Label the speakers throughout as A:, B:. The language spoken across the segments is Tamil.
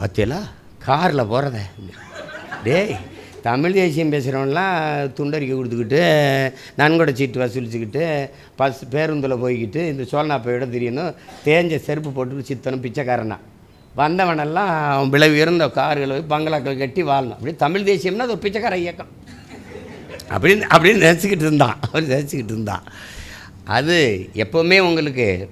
A: பார்த்தியலா காரில் போகிறத டேய் தமிழ் தேசியம் பேசுகிறவன்லாம் துண்டறிக்கை கொடுத்துக்கிட்டு நன்கொடை சீட்டு வசூலிச்சுக்கிட்டு பஸ் பேருந்தில் போய்கிட்டு இந்த சோழனாப்பையோட தெரியணும் தேஞ்ச செருப்பு போட்டு சித்தனும் பிச்சைக்காரனா. வந்தவனெல்லாம் அவன் விலை உயர்ந்த கார்கள் பங்களாக்கள் கட்டி வாழணும். அப்படி தமிழ் தேசியம்னா அது ஒரு பிச்சைக்கார இயக்கம். அப்படின்னு அப்படின்னு நினச்சிக்கிட்டு இருந்தான். அவர் நினச்சிக்கிட்டு இருந்தான். அது எப்போவுமே உங்களுக்கு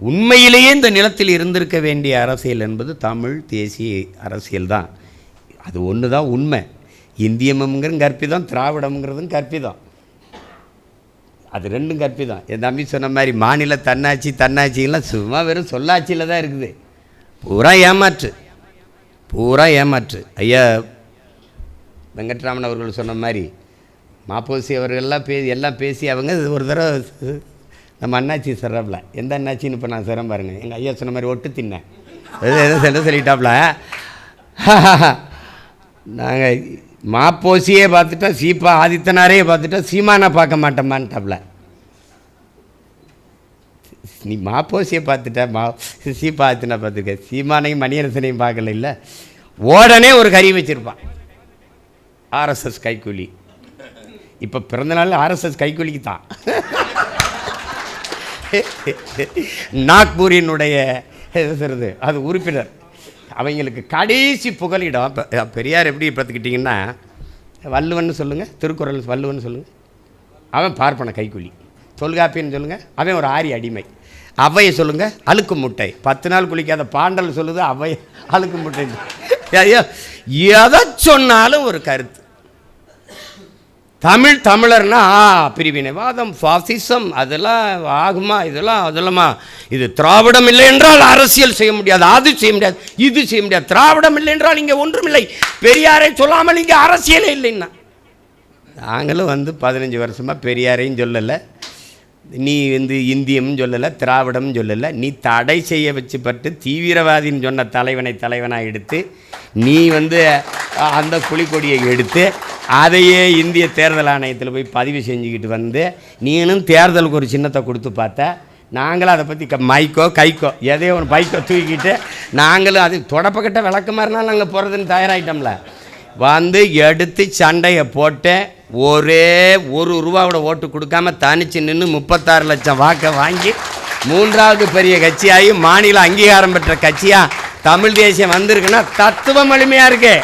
A: உண்மையிலேயே இந்த நிலத்தில் இருந்திருக்க வேண்டிய அரசியல் என்பது தமிழ் தேசிய அரசியல் தான் அது ஒன்று தான் உண்மை. இந்தியமுங்கிறது கற்பிதம் திராவிடம்ங்கிறதும் கற்பிதம் அது ரெண்டும் கற்பிதம் என் தம்பி சொன்ன மாதிரி மாநில தன்னாட்சி தன்னாட்சியெல்லாம் சும்மா வெறும் சொல்லாட்சியில் தான் இருக்குது. பூரா ஏமாற்று. பூரா ஏமாற்று. ஐயா வெங்கட்ராமன் அவர்கள் சொன்ன மாதிரி மாப்போசி அவர்கள்லாம் பே எல்லாம் பேசி அவங்க ஒரு தடவை நம்ம அண்ணாச்சி சிறப்பில். எந்த அண்ணாச்சின்னு இப்போ நான் சிறம் பாருங்க. எங்கள் ஐயா சொன்ன மாதிரி ஒட்டு தின்னேன் எது எதுவும் சென்று சொல்லிட்டாப்புல நாங்கள் மாப்போசியே பார்த்துட்டா சீப்பா ஆதித்தனாரே பார்த்துட்டா சீமானா பார்க்க மாட்டோமான்ட்டாப்புல நீ மாப்போசியை பார்த்துட்ட மா சீப்பா ஆதித்தனா பார்த்துருக்க சீமானையும் மணியரசனையும் பார்க்கல இல்லை. உடனே ஒரு கறி வச்சுருப்பான். ஆர்எஸ்எஸ் கைக்கூலி. இப்போ பிறந்த நாள் ஆர்எஸ்எஸ் கைக்கூலிக்கு தான் நாக்பூரினுடைய சொல்கிறது அது உறுப்பினர். அவங்களுக்கு கடைசி புகலிடம் பெரியார் எப்படி பார்த்துக்கிட்டிங்கன்னா வள்ளுவன் சொல்லுங்கள் திருக்குறள் வள்ளுவன் சொல்லுங்கள் அவன் பார்ப்பன கைக்கூலி. தொல்காப்பின்னு சொல்லுங்கள் அவன் ஒரு ஆரி அடிமை. அவையை சொல்லுங்கள் அழுக்கு முட்டை. பத்து நாள் குளிக்காத பாண்டல் சொல்லுது அவை அழுக்கு முட்டை. ஐயோ எதை சொன்னாலும் ஒரு கருத்து. தமிழ் தமிழர்னா ஆ, பிரிவினைவாதம் ஃபாசிசம் அதெல்லாம் ஆகுமா இதெல்லாம் அதெல்லாமா? இது திராவிடம் இல்லை என்றால் அரசியல் செய்ய முடியாது அது செய்ய முடியாது இது செய்ய முடியாது. திராவிடம் இல்லை என்றால் இங்கே ஒன்றுமில்லை. பெரியாரை சொல்லாமல் இங்கே அரசியலே இல்லைன்னா. நாங்களும் வந்து பதினஞ்சு வருஷமாக பெரியாரையும் சொல்லலை நீ வந்து இந்தியம் சொல்லலை திராவிடம் சொல்லலை நீ தடை செய்ய வச்சுப்பட்டு தீவிரவாதின்னு சொன்ன தலைவனை தலைவனாக எடுத்து நீ வந்து அந்த புலிக்கொடியை எடுத்து அதையே இந்திய தேர்தல் ஆணையத்தில் போய் பதிவு செஞ்சுக்கிட்டு வந்து நீனும் தேர்தலுக்கு ஒரு சின்னத்தை கொடுத்து பார்த்த நாங்களும் அதை பற்றி க மைக்கோ கைக்கோ எதையோ ஒரு பைக்கோ தூக்கிக்கிட்டு நாங்களும் அது தொடப்பக்கிட்ட விளக்கு இருந்தாலும் நாங்கள் போகிறதுன்னு தயாராகிட்டோம்ல வந்து எடுத்து சண்டையை போட்டு ஒரே ஒரு ரூபாவோட ஓட்டு கொடுக்காம தனிச்சு நின்று முப்பத்தாறு லட்சம் வாக்கை வாங்கி மூன்றாவது பெரிய கட்சியாகி மாநில அங்கீகாரம் பெற்ற கட்சியாக தமிழ் தேசியம் வந்திருக்குன்னா தத்துவம் எளிமையாக இருக்கே.